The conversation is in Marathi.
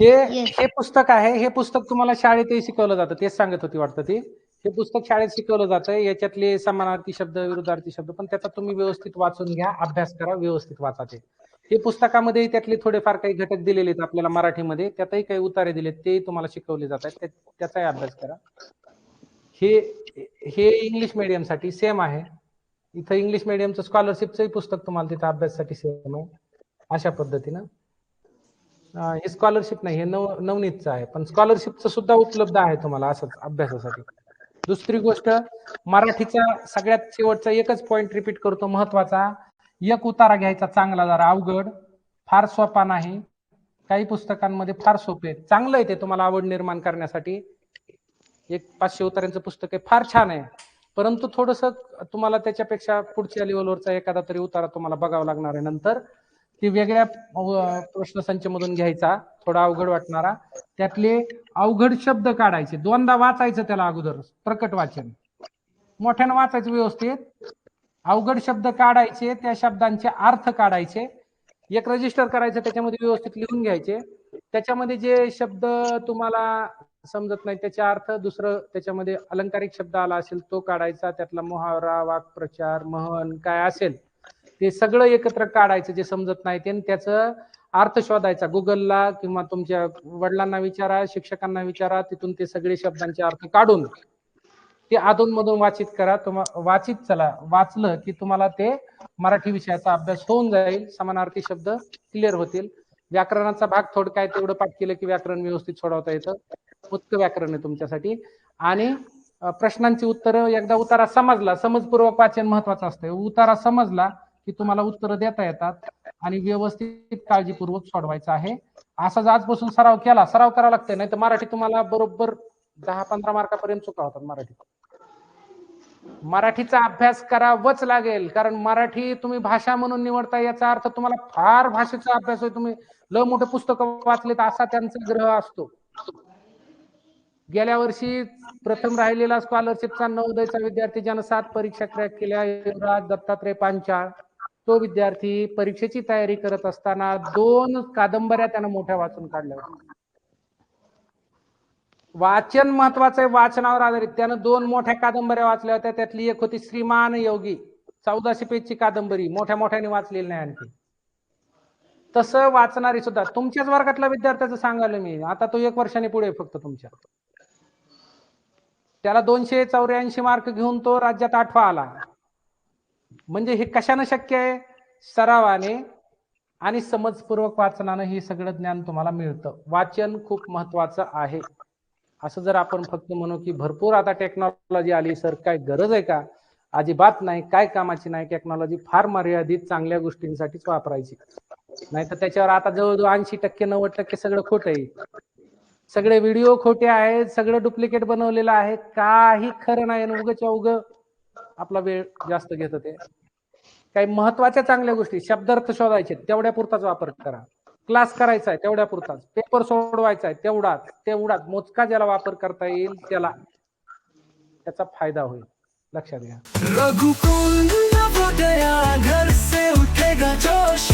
हे Yes. हे पुस्तक आहे हे पुस्तक तुम्हाला शाळेतही शिकवलं जातं तेच सांगत होती वाटतं ती. हे पुस्तक शाळेत शिकवलं जातं याच्यातले समानार्थी शब्द विरुद्धार्थी शब्द पण त्याचा तुम्ही व्यवस्थित वाचून घ्या अभ्यास करा व्यवस्थित वाचा ते. हे पुस्तकामध्ये त्यातले थोडेफार काही घटक दिलेले आहेत आपल्याला मराठीमध्ये त्यातही काही उतारे दिलेत तेही तुम्हाला शिकवले जात आहेत त्या- त्याचाही अभ्यास करा. हे हे इंग्लिश medium साठी सेम आहे. इथं इंग्लिश मिडियमचं स्कॉलरशिपचंही पुस्तक तुम्हाला तिथं अभ्यासासाठी सेम आहे अशा पद्धतीनं. हे स्कॉलरशिप नाही हे नव नवनीतचं आहे. पण स्कॉलरशिपचं सुद्धा उपलब्ध आहे तुम्हाला असंच अभ्यासासाठी. दुसरी गोष्ट मराठीचा सगळ्यात शेवटचा एकच पॉइंट रिपीट करतो महत्त्वाचा. एक उतारा घ्यायचा चांगला जरा अवघड. फार सोपा नाही. काही पुस्तकांमध्ये फार सोपे आहेत. चांगलं आहे ते तुम्हाला आवड निर्माण करण्यासाठी. एक पाचशे उतार्यांचं पुस्तक आहे फार छान आहे. परंतु थोडस तुम्हाला त्याच्यापेक्षा पुढच्या लेवलवरचा एखादा तरी उतारा तुम्हाला बघावा लागणार आहे नंतर. ते वेगळ्या प्रश्नसंचमधून घ्यायचा थोडा अवघड वाटणारा. त्यातले अवघड शब्द काढायचे. दोनदा वाचायचं त्याला अगोदर प्रकट वाचन. मोठ्यानं वाचायचं व्यवस्थित. अवघड शब्द काढायचे त्या शब्दांचे अर्थ काढायचे. एक रजिस्टर करायचं त्याच्यामध्ये व्यवस्थित लिहून घ्यायचे. त्याच्यामध्ये जे शब्द तुम्हाला समजत नाही त्याचे अर्थ दुसरं त्याच्यामध्ये अलंकारिक शब्द आला असेल तो काढायचा. त्यातला मुहावरा वाक्प्रचार महन काय असेल ते सगळं एकत्र काढायचं जे समजत नाही ते त्याचं अर्थ शोधायचा. गुगलला किंवा तुमच्या वडिलांना विचारा शिक्षकांना विचारा तिथून ते सगळे शब्दांचे अर्थ काढून ते अधूनमधून वाचित करा. तुम्हा वाचित चला. वाचलं की तुम्हाला ते मराठी विषयाचा अभ्यास होऊन जाईल. समानार्थी शब्द क्लिअर होतील. व्याकरणाचा भाग थोडं काय तेवढं पाठ केलं की व्याकरण व्यवस्थित सोडवता येतं. उत्तम व्याकरण आहे तुमच्यासाठी. आणि प्रश्नांची उत्तरं एकदा उतारा समजला. समजपूर्वक वाचन महत्वाचं असतं. उतारा समजला की तुम्हाला उत्तरं देता येतात आणि व्यवस्थित काळजीपूर्वक सोडवायचं आहे. असाच आजपासून सराव केला. सराव करावा लागतंय नाही तर मराठी तुम्हाला बरोबर दहा पंधरा मार्कापर्यंत चुका होतात मराठी. मराठीचा अभ्यास करावाच लागेल कारण मराठी तुम्ही भाषा म्हणून निवडता याचा अर्थ तुम्हाला फार भाषेचा अभ्यास होईल तुम्ही ल मोठे पुस्तक वाचलेत असा त्यांचा ग्रह असतो. गेल्या वर्षी प्रथम राहिलेला स्कॉलरशिपचा नवोदयचा विद्यार्थी ज्यानं सात परीक्षा क्रॅक केल्या युवराज दत्तात्रय पांचाळ. तो विद्यार्थी परीक्षेची तयारी करत असताना दोन कादंबऱ्या त्यानं मोठ्या वाचून काढल्या. होत्या वाचन महत्वाचं आहे वाचनावर आधारित. त्यानं दोन मोठ्या कादंबऱ्या वाचल्या होत्या. त्यातली एक होती श्रीमान योगी. चौदाशे पेजची कादंबरी. मोठ्या मोठ्याने वाचलेली नाही आणखी. तसं वाचणारी सुद्धा. तुमच्याच वर्गातल्या विद्यार्थ्याचं सांगायला मी. आता तो एक वर्षाने पुढे फक्त तुमच्या. त्याला दोनशे चौऱ्याऐंशी मार्क घेऊन तो राज्यात आठवा आला. म्हणजे हे कशानं शक्य आहे? सरावाने आणि समजपूर्वक वाचनानं हे सगळं ज्ञान तुम्हाला मिळतं. वाचन खूप महत्वाचं आहे. असं जर आपण फक्त म्हणू की भरपूर आता टेक्नॉलॉजी आली सर काय गरज आहे का? अजिबात नाही काय कामाची नाही. टेक्नॉलॉजी फार मर्यादित चांगल्या गोष्टींसाठीच वापरायची. नाही तर त्याच्यावर आता जवळजवळ ऐंशी टक्के नव्वद टक्के सगळं खोट आहे. सगळे व्हिडिओ खोटे आहेत सगळं डुप्लिकेट बनवलेलं आहे. काही खरं नाही आणि उगच्या उग आपला वेळ जास्त घेत ते काही महत्त्वाच्या चांगल्या गोष्टी शब्दार्थ शोधायचे तेवढ्या पुरताच वापर करा. क्लास करायचा आहे तेवढ्या पुरताच पेपर सोडवायचा आहे तेवढाच तेवढाच. मोजका ज्याला वापर करता येईल त्याला त्याचा फायदा होईल. लक्षात घ्या. रघुकुल नवोदया घर से उठेगा जोश.